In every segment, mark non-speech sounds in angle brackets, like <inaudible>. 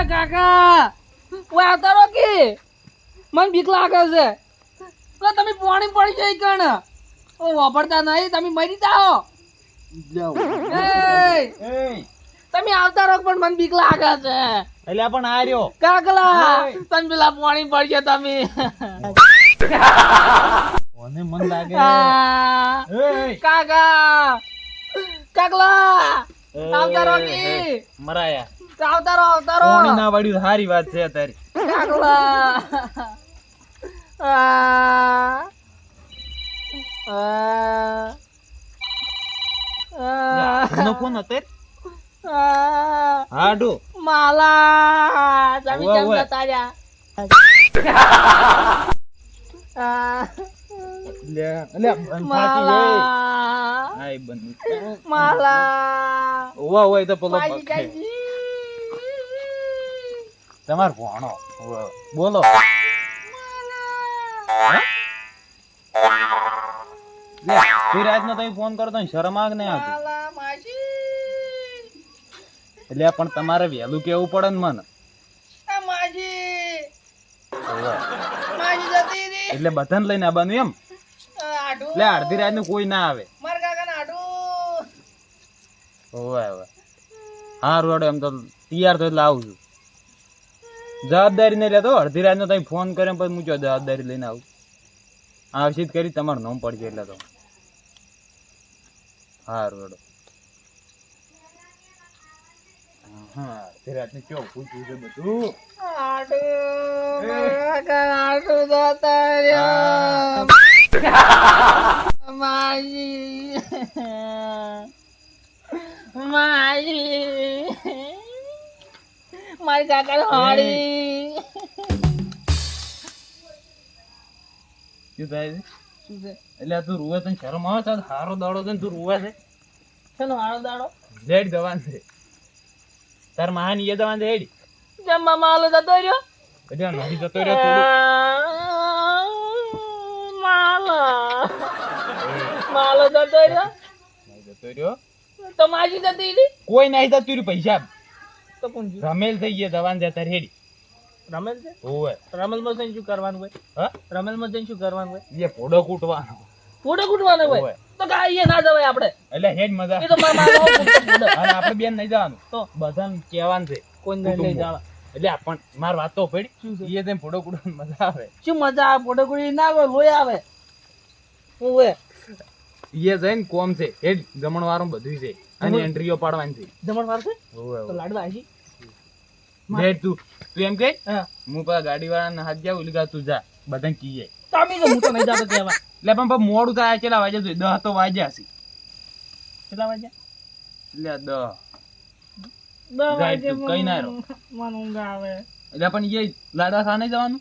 એ કાકા? ઓય આવતા કે? મને બીક લાગે છે. એટલે તમે પાણી પડી જાય કણ? ઓ વાપરતા નહીં તમે મરી જાઓ. તમે આવતા રહો પણ મને બીક લાગે છે. એટલે પણ આ રહ્યો. કાકલા તમે પેલા પાણી પડશે તમે. મને મન લાગે. કાકા કાકલા આવતા રહો એય, એય, કે મરાયા. આવતા રહો આવતા કોણી ના વાળ્યું સારી વાત છે તારી કાકલા. હાડુ. માલા ચાવી એ. માલા. ઓવા હોય તો પેલો. તમાર ભણો. બોલો. તું તમે ફોન કરો તો શરમ આગ નહીં આવતી? એટલે પણ તમારે વહેલું કેવું પડે ને મને. એટલે બધાને લઈને આવવાનું એમ? એટલે અડધી રાતનું કોઈ ના આવે. ઓવે ઓવે હારું હેડો એમ તો તૈયાર થયો એટલે આવું છું. જવાબદારી નહીં લેતો. અડધી રાતનો તમે ફોન કર્યો પછી હું જવાબદારી લઈને આવું? આવશી જ કરી તમારું નામ પડશે એટલે તો. હા રાતને ચો પૂછ્યું છે બધું? જતા રહ્યા. માજી માજી મારી કાકા હાડી શું થાય છે? શું છે? એટલે આ તું રૂવે તને શરમ આવે છે? હારો દાડો છે તું રૂવે છે? શેનો હારો દાડો? ઝેડ દવાન છે. તાર મહાન એ દવાન છે હેડી. જમવા માલો જતો રહ્યો. એટલે નથી જતો રહ્યો તું માલો માલો જતો રહ્યો. નહીં જતો રહ્યો. તો માજી જતી કોઈ નહીં જતું રહ્યું પૈસા. તો કોણ રમેલ થઈ ગયા દવાન જતા રેડી રમેલ છે? ઓવે રમેલમાં જઈને શું કરવાનું હોય? હા? રમેલમાં જઈને શું કરવાનું હોય? એ પોડો કૂટવાનો. પોડો કૂટવાનો હોય? તો કાઈએ ના જવાય આપણે. એટલે હેડ મજા. એ તો. અને આપણે બેન નહીં જવાનું. તો? બધાને કહેવાનું છે કોઈ નહીં જવા એટલે આપણ માર વાત તો પડી? એ તેમ ફોટો કૂટવાની મજા આવે. શું મજા આવે? ફોટો કુડી ના આવે લોહી આવે. હોય? એ જઈને કોમ છે હેડ જમણવારું બધું છે. અને એન્ટ્રીઓ પાડવાની છે. જમણ વાર તો લાડવા આવી હેડ તું. તું એમ કે હું. પા ગાડી વાળા હાથ જાવ ઉલગા તું જા. બધા કીએ. તમે તો હું તો નહીં જાતો કહેવા એટલે <laughs> પણ પણ મોડું થાય કેટલા વાગ્યા તું દહ તો વાગ્યા છે. કેટલા વાગ્યા? એટલે દહ. જાય વાગે કઈ ના રહો. મને ઊંઘ આવે. એટલે પણ એ લાડવા ખાને જવાનું?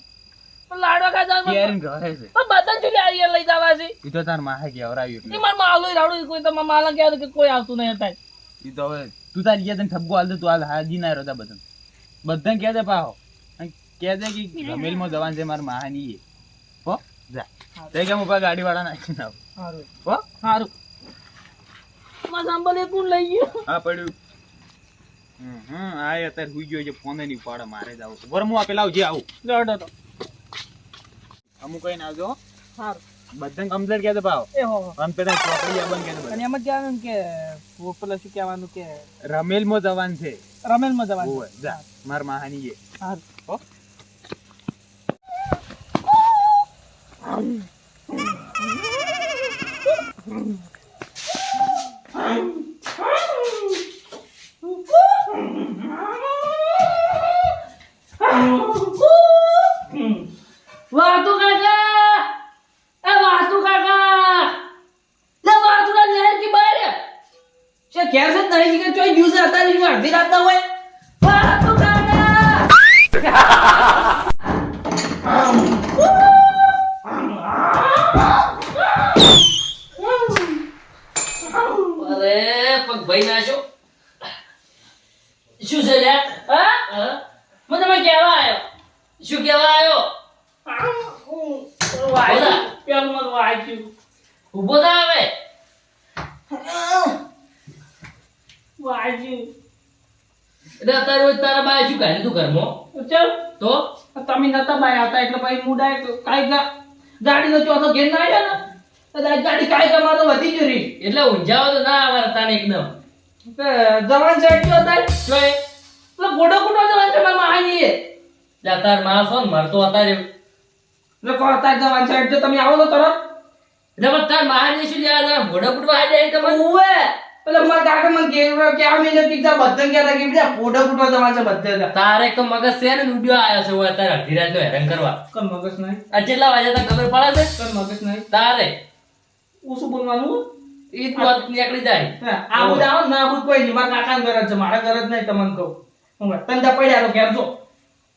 લાડવા ખાતા મને- કેરીને ઘરે છે. પણ બધા શું લે લઈ જવા છે. એ તો તાર માહે કેવરાયું એટલે. મારા માલો રાડું કોઈ તમારા માલા કહેવાય કે કોઈ આવતું નહીં હતા એ તો હવે તું તાર ઈયા તને ઠપકો હાલ દે તું હાલ હાજી ના રહ્યો બધા બધાને. કહે દે પાહો. અને દે કે રમેલમાં જવાન છે મારા માહાની એ. હો? જા. તે કે હું ગાડી વાળા નાખીને આવું. સારું હો? મારા સાંભળે કોણ લઈ ગયો? હા પડ્યું. હમ હમ આ અત્યારે હુઈ ગયો છે ફોનની પાડે મારે જ આવું વર હું આ પેલા આવજે આવું. લડો તો. અમુક કઈ નાજો આવજો. સારું બધાને કમ્પ્લેટ કહે દે પાહો એ હો. અને પેલા ચોપડી બંધ કહે દે અને એમ જ કહેવાનું કે પેલા શું કહેવાનું કે રમેલમાં જવાન છે. રમેલમાં જવાનું ઓવે જા માર માહાની એ સારું હો વાતુ કાકા એ વાતુ કાકા લે વાતુ ના લહેર કી બહાર છે ઘેર છે નહીં કે ચોઈ ગયું છે અત્યારે જો અડધી રાત ના હોય? વાતુ કાકા અરે પગ ભાઈ ના છો. શું છે લે હા? મને તમે કહેવા આવ્યો શું કહેવા આવ્યો વાય પેલું મને વાંચ્યું ઊભો થા હવે. વાંચ્યું એટલે અત્યારે રોજ તારા બાએ શું કાઢ્યું તું ઘરમાં? ચાલ તો? તમે નતા બહાર આવતા એટલે પછી ડાયરેક્ટ કાંઈ ચોથો ઘેર ના આવ્યો ને? ગાડી કાંઈ ગા વધી ગયો રહી એટલે ઊંઝાઓ તો ના આવે તાને એકદમ. જવાન સાઈડ ગયો તો એ? એટલે ગોડો કૂટો જવાન છે મારા માહાની એ. એટલે અત્યારે માણસો ને મરતો અત્યારે એટલે કહો તારે જવાન સાઈડ તમે આવો તો તરત. એટલે તાર મહાની શું લેવા તારા ભોડા ફૂટવા આવી જાય તમને ઉવે! એટલે મારા કાકા મને ઘેર કે આ મિલે કીધા બધા ગયા હતા કે બીજા ફોટો જવાન બધા હતા. તારે તો મગજ છે ને ઉડ્યો આયો છે હોય રાત હેરાન કરવા. કન મગજ નહીં. આ કેટલા વાગે તને ખબર પડે છે? કન મગજ નહીં. તારે. હું શું બોલવાનું? ઈ જ વાત નીકળી જાય. હા, આ બુધ આવો ના બુદ કોઈ નહીં. મારા કાકાને ઘર જ છે મારા ઘર જ નહીં તમને કહું. હું તંદા પડ્યા તો કેમ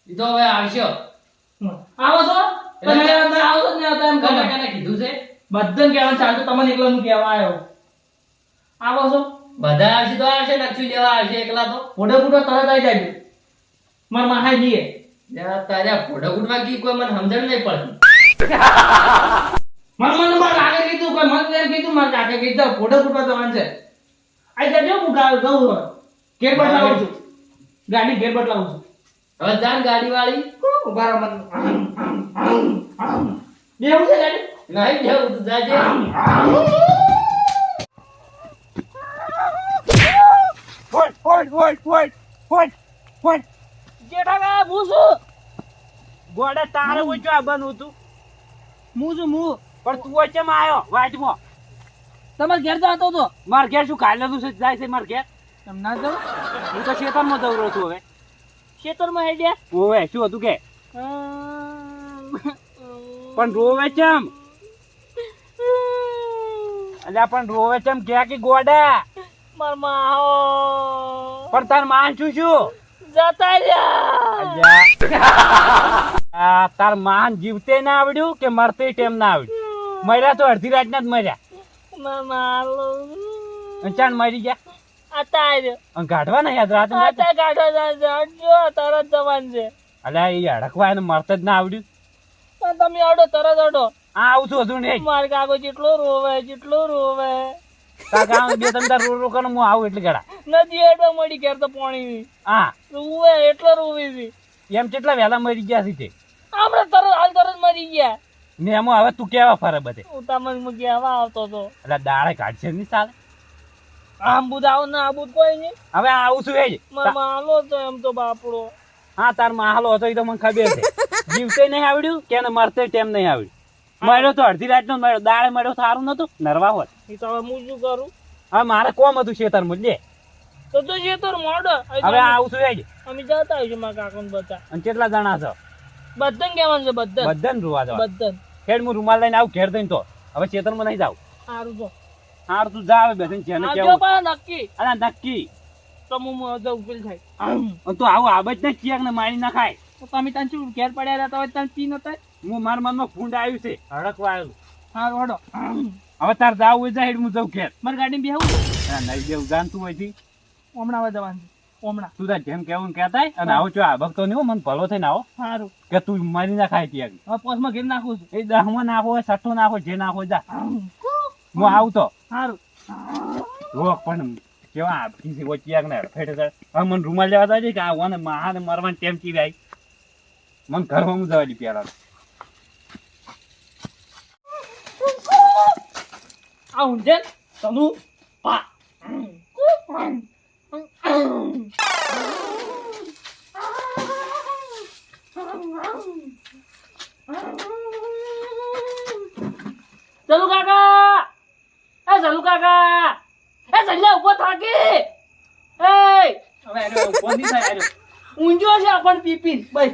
ઈ તો હવે આવશો. આવો છો? તમે આવો છો ને તમે કીધું. છે? બધાને કહેવાનું ચાલતું તમને એકલાનું કહેવા આવ્યો. આવો છો? બધા આવશે તો આવશે લક્ષી લેવા આવશે એકલા તો. ફોટો ફોટો તરત આવી જાય મારા માહાઈ દીએ. તારે આ કી કોઈ મને સમજણ નહીં પડતી. મને મને મારા કાકે કીધું કોઈ મને એમ કીધું મારે કાકે કીધું ફોટો ફોટો જવાનું છે આ હું ગાવ ગઉં ઘેર બદલાવું છું. ગાડી ઘેર બદલાવું છું. હવે જાન ગાડી વાળી ઊભા રહો મને. બેવું છે ગાડી? નહીં જવું તું જાજે ફોડ ફોડ ફોડ ફોડ ફોડ ફોડ. જેઠાકા હું છું? ગોડે તારે ઓછો આ બનવું તું હું છું હું. પણ તું ઓછે માં આવ્યો વાટમાં તમારે ઘેર જતો હતો. માર ઘેર શું કાલે તું જાય છે માર ઘેર? તમ ના જાવ. હું તો શેતાનમાં દવરો છું હવે. ખેતરમાં હેડ્યા ઓવે શું હતું કે? પણ રોવે ચમ? અલ્યા પણ રોવે ચમ? કે કે ગોડા? માર માહો. પણ તાર માન શું શું જતા રહ્યા તાર માન જીવતે ના આવડ્યું કે મરતે ટેમ ના આવડ્યું? મર્યા તો અડધી રાત ના જ મર્યા. માર માલો અને મરી ગયા? અતાર ગાઢવા કાઢવા ના યાદ રાત. જાજો તરત જવાન છે. અલ્યા એ અડકવા એને મરતે જ ના આવડ્યું. પણ તમે અડો તરત અડો આ આવું છું હજુ નહીં. માર કાગો જેટલો રોવે જેટલો રોવે. તાર ગામ બે તમે તાર રો હું આવું એટલે ગળા નદી મળી ઘેર તો પાણી હા. રૂવે એટલો રૂવી છે એમ કેટલા વહેલા મરી ગયા છે તે? તરત હાલ તરત મરી ગયા. ને એમાં હવે તું કેવા ફરે બધે? ઉતામણમાં કેવા આવતો તો. એટલે દાડે કાઢશે નહીં ચાલે આમ બુધ આવો ને આ બુધ કોઈ નહીં. હવે આવું છું એ જ માલો તો એમ તો બાપડો. હા તાર માહલો હતો એ તો મને ખબર છે. જીવતે નહીં આવડ્યું કે મરતે ટેમ નહીં આવડ્યું? મળ્યો તો અડધી રાત નો મળ્યો દાડે મળ્યો સારું નતું. નરવા હોત. એ તો હવે હું શું કરું? હવે મારે કોમ હતું શેતર મૂલ્યે તો તો શેતર મોડો હવે આવું છું એજ અમે જતા આવીશું મારા કાકા બધા. અને કેટલા જણા છો? બધન કેવાનું છે બધા બધન રૂવા જવા. બધા ખેડ હું રૂમાલ લઈને આવું ઘેર દઈને તો. હવે ચેતરમાં નહીં જાવ સારું તો સારું તું જા હવે બેસીને જેને કેવું નક્કી. અરે નક્કી. તો હું મોઢો ઉકેલ થાય. તું આવું આબજ ને ચિયાક ને મારી ના ખાય તો તમે ત્યાં શું ઘેર પડ્યા રહેતા હોય ત્યાં પી નતા? હું મારા મનમાં ફૂંડ આવ્યું છે. હડકવા આવ્યું. સારું હડો. હવે તાર જાવ હોય જાય હું જઉં ઘેર. મારી ગાડી બી આવું નહીં જેવું જાણતું હોયથી હમણાં હવે જવાનું હમણાં. તું તાર જેમ કેવું કહેતા અને આવો છો આ ભક્તો નહીં મને ભલો થઈને આવો. સારું કે તું મારી ના ખાય ત્યાં હવે પોસમાં ઘેર નાખું છું. એ દહમાં નાખો સઠ્ઠો નાખો જે નાખો જા. હું આવું તો. સારું રોક પણ કેવા આપી છે વચ્ચે ને ફેટે હવે મને રૂમાલ લેવા તો કે આ ઓને મહાને મરવાની ટેમ ચી આવી? મને ઘરમાં હું જવા દી પેલા. આ ઊંઝે તનુ પા. ચલુ કાકા! એ ચલુ કાકા! એ ચલ્યા ઊભો થાકી! એ! હવે ઊભો નહીં થાય. ઊંઝો છે આપણ પીપીન. બસ.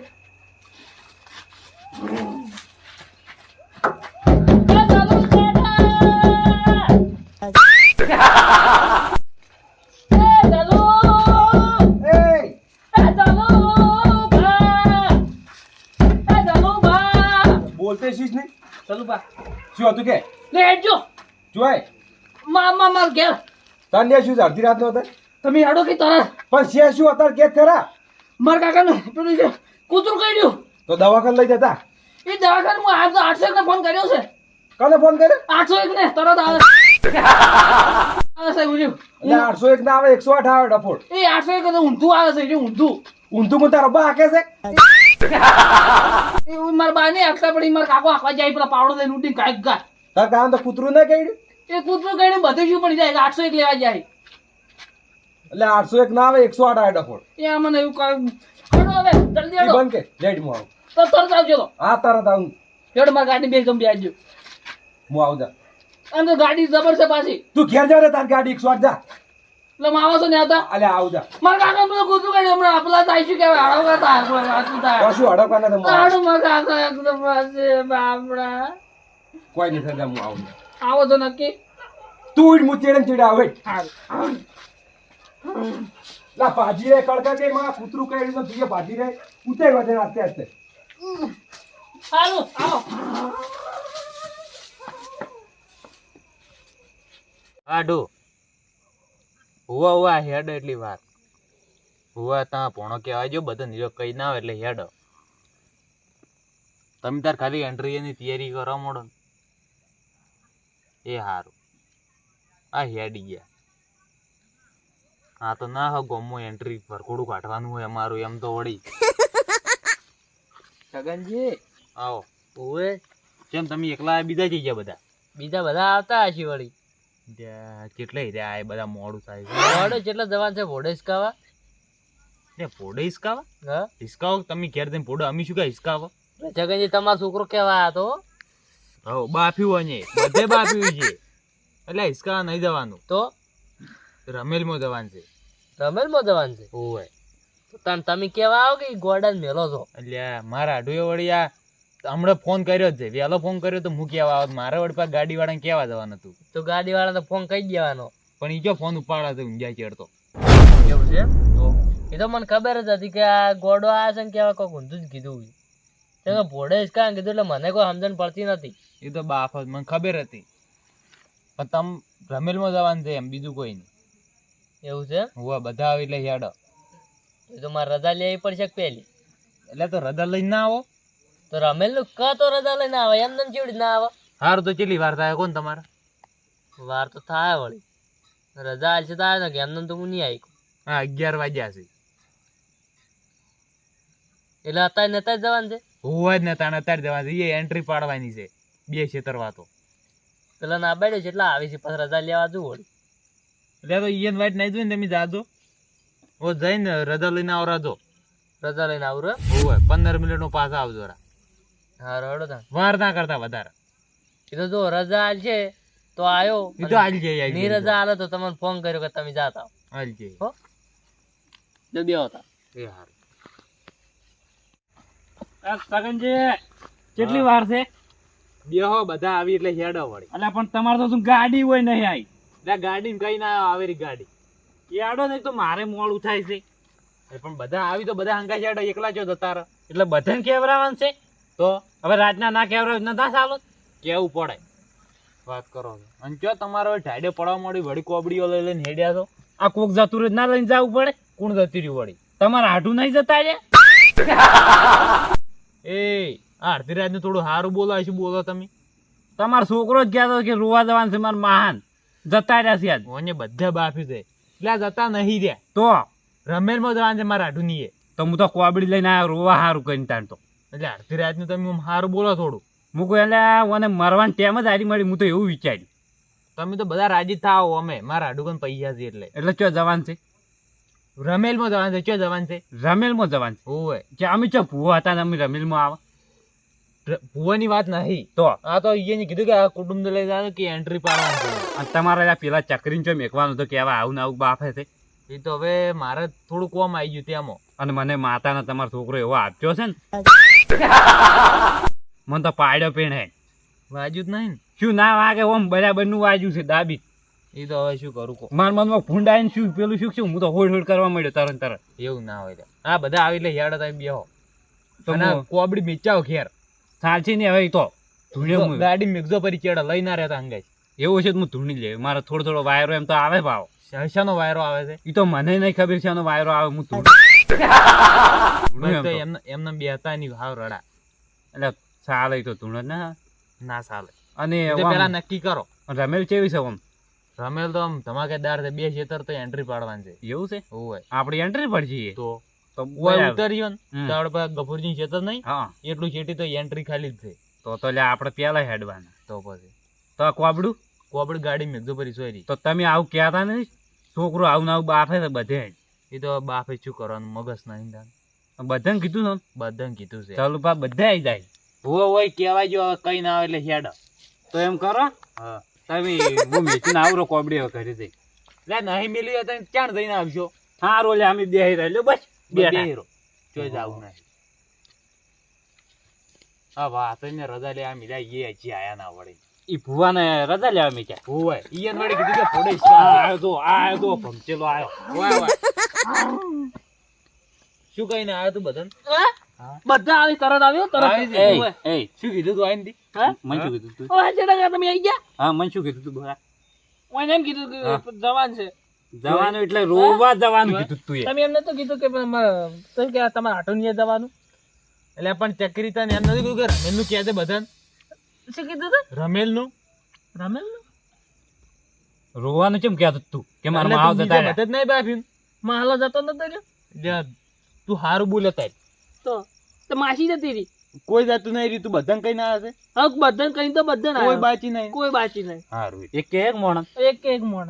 બોલતે શીશ નહીં? ચલુ ભા શું હતું કે? લે હેડજો. જોય. મા મા માર ઘેર. તને શું અડધી રાત નો તમે હેડો કે તરત પણ છે શું અત્યારે કે ખરા? માર કાકાનું પેલું છે કૂતરું કર્યું તો દવાખાને લઈ જતા? એ દવાખાને હું આઠસો આઠસો ને ફોન કર્યો છે. કાલે ફોન કર્યો? આઠસો એક ને તરત આવે. આવે સાહેબ ઉઠ્યું. એટલે આઠસો એક ના આવે એકસો આઠ આવે ડફોડ. એ આઠસો એક ઊંધું આવે છે ઊંધું. ઊંધું મને તારો બા હાકે છે? એ મારા બા ને આખતા પડી મારા કાકો આખવા જાય પેલા પાવડો લઈને ઉઠીને કાંઈક ગા તાર કામ તો કૂતરું ના કહ્યું એ કૂતરું કહીને બધું શું પડી જાય આઠસો એક લેવા જાય. એટલે આઠસો એક ના આવે એકસો આઠ આવે ડફોડ. એ મને એવું હવે જલ્દી બંધ કે લેટ તો તરત આવજો. તો હા તરત આવું. હેડો મારી ગાડી બે ગમ આવજો. હું આવું તો ગાડી જબર છે પાછી. તું ઘેર જા રે તાર ગાડી એકસો આઠ જા. એટલે માવો છો ને હતા અલે આવ જા. મારા કાકા બધું કૂતરું કાઢ્યું હમણાં આપલા થાય શું કહેવાય હાડો કરતા હાડું થાય કશું હડકવા નથી. હાડું મારા કાકા એકદમ પાસે બાપડા. કોઈ નહીં થતા હું આવું. આવો તો નક્કી. તું જ મુચેડે ચીડે આવે લા ભાજી રે કડકા કે માં કૂતરું કહ્યું તો તું ભાજી રે. ઉતર વધે આસ્તે આસ્તે. હારું આવો આડો હુવા હુવા હેડ એટલી વાર હુવા ત્યાં પોણો કહેવાય જો બધા નિરો કઈ ના આવે એટલે હેડ. તમે તાર ખાલી એન્ટ્રી એની તૈયારી કરવા મોડો. એ સારું આ હેડી ગયા. હા તો ના હો ગમો એન્ટ્રી ભરખોડું કાઢવાનું હોય અમારું એમ તો વળી. છગનજી આવો. ઓવે કેમ તમે એકલા બીજા જઈ ગયા બધા? બીજા બધા આવતા હશે વળી. કેટલે રહ્યા એ બધા મોડું થાય છે. મોડે કેટલા જવાન છે? ભોડે હિસકાવા? ને પોડે હિસકાવા? હા? હિસકાવો? તમે ઘેર જઈને પોડો અમે શું કાંઈ હિસકાવો? જગનજી તમારો છોકરો કેવા હતો? હો બાફ્યું અને બધે બાફ્યું છે. એટલે હિસકાવા નહીં જવાનું. તો? રમેલમાં જવાનું છે. રમેલમાં જવાન છે? ઓય તો તમે કેવા આવો કે ગોડા મેલો છો? એટલે મારા અઢુએ વળી આ હમણાં ફોન કર્યો જ છે. વહેલો ફોન કર્યો તો હું કેવા આવત મારા વડ પાછું ગાડી વાળાને કેવા જવાનું હતું? તો ગાડી તો ફોન કહી દેવાનો. પણ એ જો ફોન ઉપાડા તો ઊંઘ્યા ચેડતો એવું છે? તો? એ તો મને ખબર જ હતી કે આ ગોડો આ છે ને કેવા કોઈ ઊંધું જ કીધું છે ભોડે જ કાં કીધું એટલે મને કોઈ સમજણ પડતી નથી એ તો બાફ મને ખબર હતી. પણ તમ રમેલમાં જવાનું છે એમ બીજું કોઈ નહીં. એવું છે? હોવા બધા આવે એટલે હેડો. એ તો મારે રજા લેવી પડશે પહેલી? એટલે તો રજા લઈને ના આવો. તો રમેલનું ક તો રજા લઈને આવે એમ ને ચીવડી ના આવે. હારું તો કેટલી વાર થાય કોણ તમારે? વાર તો થાય વળી. રજા આલશે તો આવે ને કે એમને તો હું નહીં આવી હા અગિયાર વાગ્યા છે. એટલે અત્યારે ને જ જવાનું છે? હોય જ ને તાણે અત્યારે જવાનું છે. એ એન્ટ્રી પાડવાની છે. બે ક્ષેત્રવા તો પેલા ના બેડે છે એટલે આવી છે. પછી રજા લેવા જવું વળી. એટલે તો ઈયન વાઈટ નહીં જોઈને તમે જાજો. ઓ જઈને રજા લઈને આવરાજો રજા. લઈને આવરો રે. પંદર મિનિટ નો પાછા આવજો રા. હા રડો તા વાર ના કરતા વધારે. એ તો જો રજા આલશે તો આયો. એ તો આલી આલી ની રજા આલે તો તમને ફોન કર્યો કે તમે જાતા આવો છે. હો? જલ્દી આવતા એ હારું. કેટલી વાર છે? બેહો બધા આવી એટલે હેડો વળી. એટલે પણ તમારે તો શું ગાડી હોય નહીં આવી એટલે ગાડી કઈ ના આવેરી ગાડી. હેડો નહીં તો મારે મોડું થાય છે. પણ બધા આવી તો બધા હંગા હેડો એકલા જો તારા એટલે બધાને કેવરાવાનું છે? તો? હવે રાતના ના કેવરાવ ના ચાલો. કેવું પડે? વાત કરો અને જો તમારો ઢાડે પડવા મળી વળી કોબડીઓ લઈ લઈને હેડ્યા છો? આ કોક જતું રહ્યું ના લઈને જવું પડે? કોણ જતી રહ્યું વળી? તમારે હાડું નહીં જતા રે? <laughs> એ આ અડધી રાતનું થોડું સારું બોલો છે બોલો તમે. તમારો છોકરો જ કહેતો કે રોવા જવાનું છે મારા મહાન. જતા રહ્યા છે આજ. મને બધા બાફી છે. એટલે આ જતા નહીં રહ્યા. તો? રમેલમાં જવાનું છે મારા આઢું નહીં તો હું તો કોબડી લઈને આવ્યો રોવા સારું કરીને તાણ તો. એટલે અડધી રાતનું તમે સારું બોલો થોડું. હું કહું એટલે મને મરવાની ટેમ જ હારી મળી. હું તો એવું વિચાર્યું. તમે તો બધા રાજી થાઓ અમે. મારા પણ પૈસા છે એટલે. એટલે ચો જવાન છે? રમેલમાં જવાનું છે. ચો જવાનું છે? રમેલમાં જવાન છે? હોય કે અમે ચો ભૂવા હતા ને અમે રમેલમાં આવે? ભૂવાની વાત નહીં. તો? આ તો એને કીધું કે આ કુટુંબ લઈ જાય કે એન્ટ્રી પાડવાનું અને તમારે પેલા ચકરીને ચો મેકવાનું તો આવા આવું ને આવું બાફે છે. એ તો હવે મારે થોડું કોમ આવી ગયું ત્યાંમાં. અને મને માતાના તમારો છોકરો એવો આપ્યો છે ને. <laughs> મને તો પાડ્યો પેણ હે. વાજ્યું જ નહીં શું ના વાગે ઓમ બરાબરનું વાજ્યું છે દાબી. એ તો હવે શું કરું કો માર મનમાં ભૂંડાઈને શું પેલું શું શું હું તો હોડ હોડ કરવા માંડ્યો તરત તરત. એવું ના હોય. આ બધા આવી એટલે હેડ તમે બેહો. તો અને કોબડી મેચાવ ખેર સાચી ને હવે તો. ગાડી મિક્સો પરી ચેડા લઈ ના રહેતા અંગે એવું છે તો હું ધૂણી લે મારે થોડો થોડો વાયરો એમ તો આવે ભાવ. શશાનો વાયરો આવે છે? એ તો મને નહીં ખબર શાનો વાયરો આવે હું તું. એમને એમને બેહતા નહીં હાવ રડા. એટલે ચાલે તો તું ના ના? ચાલે. અને પેલા નક્કી કરો. રમેલ કેવી છે આમ રમેલ તો આમ ધમાકેદાર છે બે ખેતર તો એન્ટ્રી પાડવાની છે. એવું છે? ઓય આપડી એન્ટ્રી પડશે તો? તો ઓય ઉતરીયો ને હમ. તો આપણે પાસે ગફુરજી ખેતર નહીં હા. એટલું ખેતી તો એન્ટ્રી ખાલી જ છે. તો તો લે આપણે પેલા હેડવાના. તો પછી. તો આ કોબડું? કોબડી ગાડી મેઘદો પરી સોરી તો તમે આવું કહેતા નથી છોકરો આવું ને આવું બાફે છે બધે એ તો બાફે શું કરવાનું મગજ નહીં તાન. બધાને કીધું ને? બધાને કીધું છે. ચાલુ પા બધા આવી જાય. હોય હોય કહેવાય જો કઈ ના આવે એટલે હેડ. તો એમ કરો? હા. તમે હું મેચીને આવરો કોબડી હવે કરી દઈ લે નહીં મેલી હોય તમે ક્યાં જઈને આવશો હા લે અમે બે રહેલો બસ બેઠા. બેહીરો ચોઈ જાવું નહીં. હા વાત ને રજા લે આ મિલા એ હજી આયા ના વળે. ઈ ભુવાને રજા લેવા મેચ્યા હોય ઈયન વાળી કીધું કે ફોડે આ આયો તો આ આયો તો ભમચેલો આયો. વાય વાય શું કહીને આયો તું બધાને? બધા આવી તરત આવ્યો તરત આવી. જાય. એ શું કીધું તું? આઈને દી? હા? મન શું કીધું તું? ચેડા ગયા તમે આવી ગયા? હા મન શું કીધું તું બોલા ઓને એમ કીધું કે જવાન છે. જવાનું એટલે રોવા જવાનું કીધું તું તમે એમને તો કીધું કે મારે- તમે કે તમારે આટો નહીં જવાનું? એટલે પણ ચકરી તને એમ નથી કીધું કે રમેલનું કહે છે બધાને? શું કીધું તું? રમેલનું? રમેલ રોવાનું કેમ કહેતો તું? કે મારા માવ જતા બીજા જ નહીં બાફ્યું માલો જતો નતો રહ્યો? લે, તું હારું બોલે તાર. તો તો માસી જતી રહી? કોઈ જાતું નહીં રી તું બધાને કઈ ના હશે હક બધન કઈ તો બધાને કોઈ બાચી નહીં. કોઈ બાચી નહીં. હારું એક એક મોણ. એક એક મોણ.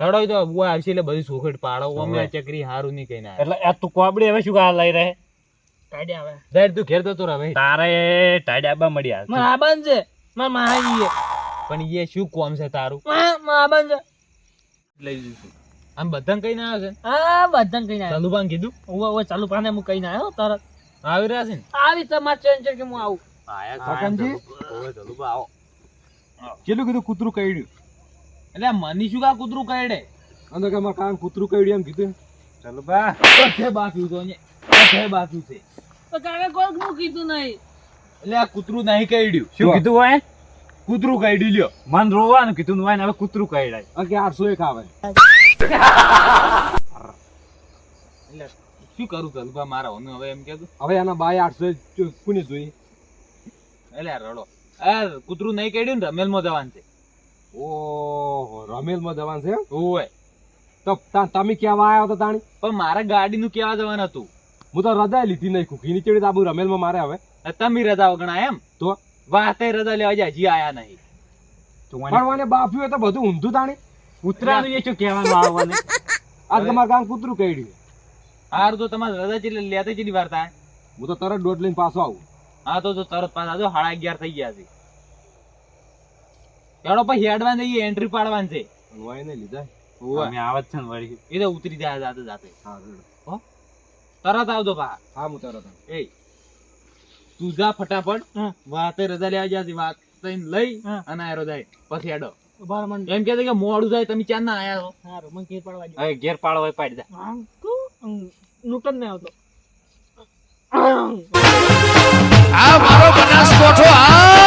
રડોય તો બુઆ આવશે એટલે બધી સોખેટ પાડો. અમે ચકરી હારું નહીં કઈ ના એટલે આ તું કોબડી હવે શું કા લઈ રહે? કાઢી આવે. દાડ તું ઘેર જતો રહે તારે ટાડ્યા બા મળ્યા મારા આબાન છે. મારા માહાજી પણ એ શું કોમ છે તારું? મારા આબાન છે. લઈ જઈશું. આમ બધાને કઈ ના આવે છે? હા બધાને કઈ ના આવ્યો ચાલુબાન કીધું? ઓવે ઓવે ચાલુ પાને હું કઈ ના આવ્યો તરત. આવી રહ્યા છે ને? આવી તમારે ચેન કે હું આવું. કાકાજી કેટલું કીધું? કૂતરું કઈડ્યું. એટલે મની શું કા કૂતરું કઈડે? અંદર કે મારા કાન કૂતરું કઈડ્યું એમ કીધું ચાલો બા બધે બાફ્યું તો અહીંયા. બધે બાફ્યું છે. તો કાકા કીધું નહીં. એટલે આ કૂતરું નહીં કરડ્યું શું કીધું હોય? કૂતરું લ્યો. મન રોવાનું કીધું હોય ને હવે કૂતરું કઈડાય આ આઠસો એક આવે. એટલે શું કરું મારા હોનું હવે એમ કહેતું? હવે એના બાય આઠસો કોને જોઈ? એટલે રડો. આ કૂતરું નહીં કરડ્યું ને રમેલમાં જવાનું છે. ઓહો રમેલમાં જવાનું છે? ઓય તો તમે કેવા આવ્યા હતા તાણી? પણ મારે ગાડીનું કેવા જવાનું હતું? હું તો રજા લીધી નહીં કુકી ચડી આબુ રમેલમાં મારે હવે. તમે રજા વગણા એમ? તો? વાતે રજા લેવા જાય હજી આયા નહીં. પણ મને બાફ્યું તો બધું ઊંધું તાણી. કૂતરાનું એ શું કહેવાનું આવવાને આજ તમારા કામ કૂતરું કઈડ્યું હારું તો તમારે રજા ચેટલી લેતા ચેટલી વાર થાય? હું તો તરત દોઢ લઈને પાછો આવું. હા તો જો તરત પાછા જો સાડા અગિયાર થઈ ગયા છે. એનો પછી હેડવાન જઈએ એન્ટ્રી પાડવાની છે. નહીં લીધા. આવે છે ને વળી. એ તો ઉતરી જાય જાતે જાતે. હા. તરત આવજો પા હા હું તરત એ. તું જા ફટાફટ. વાતે રજા લેવા જ્યાંથી વાત લઈ અને આયરો જાય. પછી હેડો ઊભા એમ કે કે મોડું જાય તમે ચાર ના આયા છો? હારું મને ઘેર પાડવા હવે ઘેર પાડો હોય પાડી દે. નૂતન નહીં આવતો. આ મારો બનાસકોઠો આ